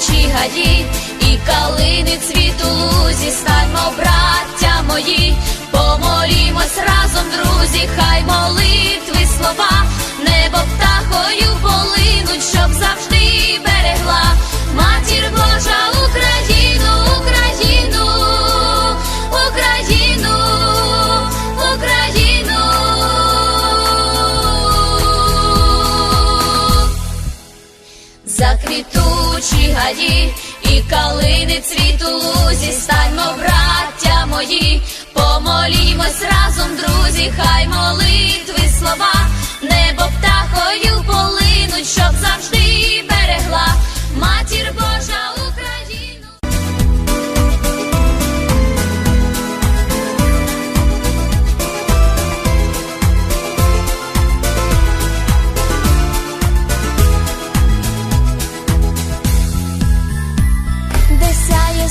заквітучі гаї і калини цвіту лузі, станьмо, браття мої, Заквітучі гаї і калини цвіту лузі, станьмо, браття мої, помолімось разом, друзі, хай молитви слова,